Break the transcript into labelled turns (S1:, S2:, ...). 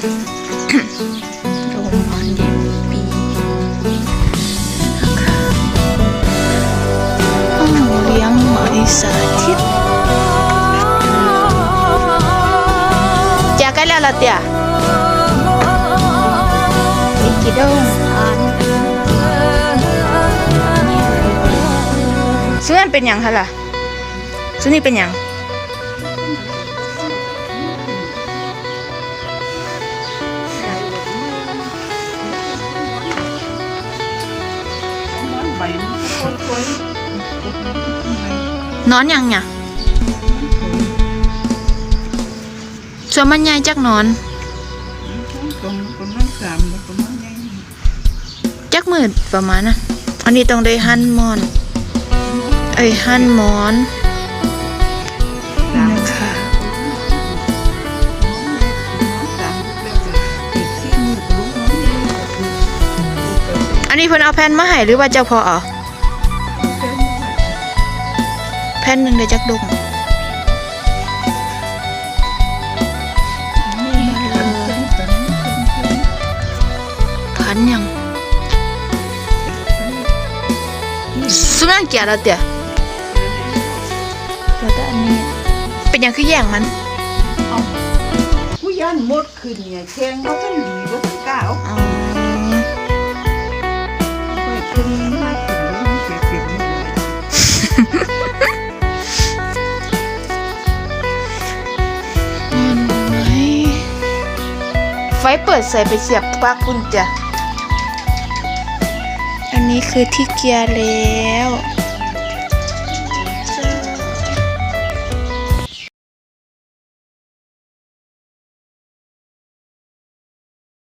S1: โรงนอนเย็นปีนะคะห้องเลี้ยงไหมสาธิตแจกกันแล้วละเตี่ยอีกี่ดงอ่านซื้อนั่นเป็นยังคะล่ะซื้อนี่เป็นยัง
S2: นค่อ
S1: นอยังเนี่ยส่วนมันใหญ่จักนอน จักมืดประมาณนะอันนี้ต้องได้หั่นมอน เอ้ยหั่นหมอน
S2: อัน
S1: นี้เพิ่นเอาแผ่นมาให้หรือว่าเจ้าพอเอาแผ่นหนึ่งได้จักดงขันยังสุนันเกียร์แล้วเตี่ยแล้วแต่อันนี้เป็นยังคือแย่งมัน
S2: ผู้ยันหมดขึ้นเนี่ยแข้งเขาก็หนีว่าทั้งก้าว
S1: อ๋อ
S2: ไฟ
S1: เปิดใส่ไปเสียบปลากุญแจอันนี้คือที่เกียร์แล้ว